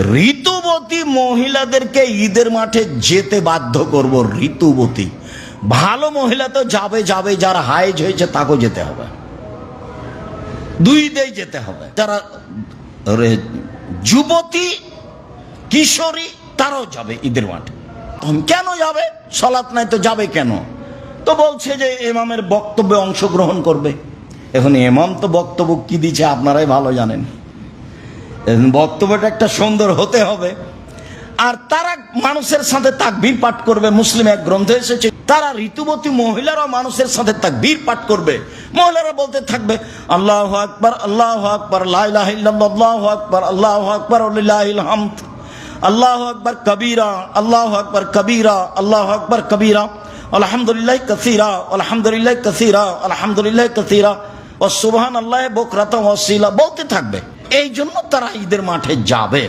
ঋতুবতী মহিলাদেরকে ঈদের মাঠে যেতে বাধ্য করব ঋতুবতী। ভালো মহিলা তো যাবে যাবে, যারা হাইজ হয়েছে তাকেও যেতে হবে। দুই দেই যেতে হবে। যারা যুবতী, কিশোরী, তারাও যাবে ঈদের মাঠে। কেন যাবে? সলাৎ নাই তো যাবে কেন? তো বলছে যে এমামের বক্তব্যে অংশগ্রহণ করবে। এখন এমাম তো বক্তব্য কি দিচ্ছে আপনারাই ভালো জানেন। বক্তব্যটা একটা সুন্দর হতে হবে। আর তারা মানুষের সাথে তাকবীর পাঠ করবে, মুসলিম এক গ্রন্থে এসেছে, তারা ঋতুবতী মহিলারাও মানুষের সাথে তাকবীর পাঠ করবে। মহিলারা বলতে থাকবে, আল্লাহ আকবার আল্লাহ আকবার লাইলাহ আল্লাহ আকবার আল্লাহ আকবার আল্লাহ আকবার কবিরা, আল্লাহ আকবার কবিরা, আল্লাহ আকবার কবীরা, আলহামদুলিল্লাহ কাসীরা আলহামদুলিল্লাহ কাসীরা আলহামদুলিল্লাহ কাসীরা ও সুবহান আল্লাহ বকরাতা বলতে থাকবে। এই জন্য তারা ঈদের মাঠে যাবে।